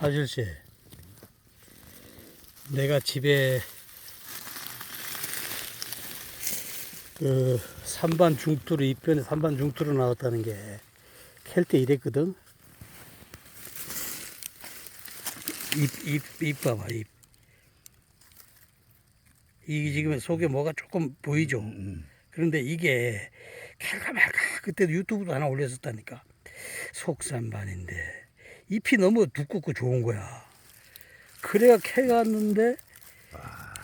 아저씨, 내가 집에 그 산반 중투로 이편에 산반 중투로 나왔다는 게 캘 때 이랬거든. 입, 입, 입 봐봐, 입. 이 지금 속에 뭐가 조금 보이죠? 그런데 이게 캘까 말까 그때도 유튜브도 하나 올렸었다니까 속산반인데 잎이 너무 두껍고 좋은 거야 그래가 캐갔는데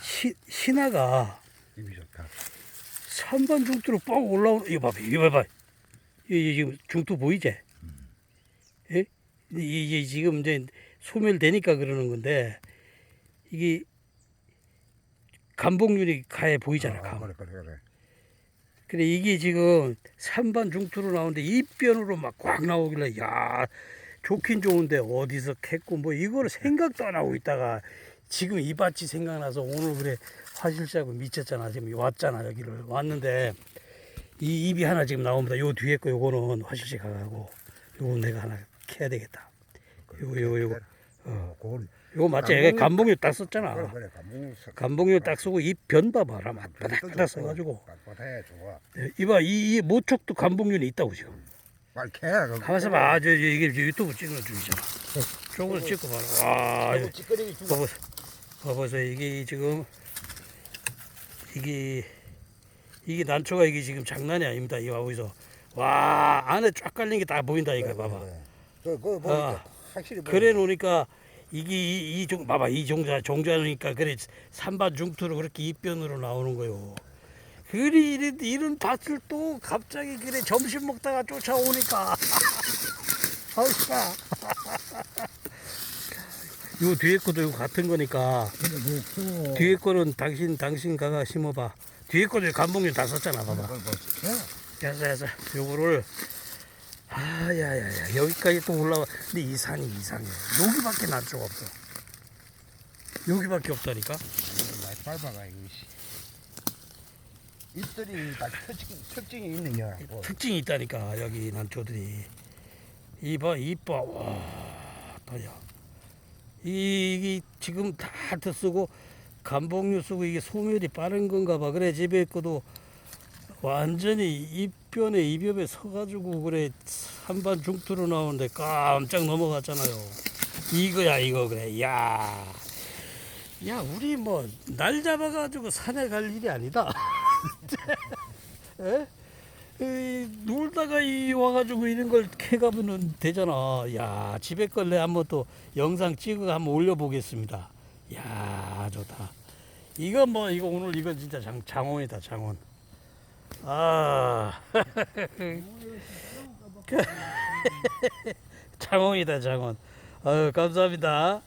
시, 신화가 입이 좋다. 3번 중투로 뻥 올라오는 이거 봐봐 이거 봐봐 이 지금 중투 보이지? 예? 이게 지금 이제 소멸되니까 그러는 건데 이게 감봉률이 가해 보이잖아 아, 감. 그래 그래 그래. 근데 이게 지금 3반 중투로 나오는데 입변으로 막 꽉 나오길래 야 좋긴 좋은데 어디서 캤고 뭐 이거를 생각도 안 하고 있다가 지금 이 밭이 생각나서 오늘 그래 화실시하고 미쳤잖아. 지금 왔잖아 여기를. 왔는데 이 입이 하나 지금 나옵니다. 요 뒤에 거 요거는 화실시 가가고 요건 내가 하나 캐야 되겠다. 요거 요거 요거. 어, 요거 맞지? 감봉이- 감봉유 딱 썼잖아. 그래 그래. 감봉 석- 감봉유 딱 쓰고 입변 봐봐라 막 변도 바닥 바닥 좋고, 써가지고. 예, 이봐 이, 이 모촉도 감봉률이 있다고 지금 빨리 캐. 그거. 가만있어 봐. 저, 저, 이게 유튜브 찍는 중이잖아. 저걸 찍고 봐라. 와 그거 찌꺼기 주고. 봐보, 봐보세요. 이게 지금 이게 이게 난초가 이게 지금 장난이 아닙니다. 이거 보이소 와 안에 쫙 깔린 게 다 보인다 이거 봐봐. 그 그거 보니까 아, 확실히 그래 놓으니까 이게 이, 이 종, 봐봐. 이 종자 종자니까 그래. 산반 중투로 그렇게 입변으로 나오는 거요. 그리 이런, 이런 밭을 또 갑자기 그래 점심 먹다가 쫓아오니까. 아우까 요 뒤에 것도 요 같은 거니까. 뭐. 뒤에 거는 당신 당신 가가 심어봐. 뒤에 거는 감봉률 다 썼잖아 봐봐. 뭐 캐. 야자 야자 요거를 아야야야 여기까지 또 올라와. 근데 이 산이 이상해. 여기밖에 난 수가 없어. 여기밖에 없다니까? 많이 밟아가 이것이. 잎들이 다 특징, 특징이 있는 게야. 뭐. 특징이 있다니까 여기 난초들이 이봐 이봐 와 다야 이게 지금 다 쓰고 감봉류 쓰고 이게 소멸이 빠른 건가 봐 그래 집에 거도 완전히 입변에 입엽에 서가지고 그래 한반 중투로 나오는데 깜짝 넘어갔잖아요 이거야 이거 그래 야. 야 우리 뭐 날 잡아가지고 산에 갈 일이 아니다 에? 이, 놀다가 이 와가지고 이런 걸 캐가면 되잖아. 야 집에 걸내 한번 또 영상 찍어 한번 올려보겠습니다. 야 좋다. 이거 뭐 이거 오늘 이거 진짜 장, 장원이다 장원. 아 장원이다 장원. 아유 감사합니다.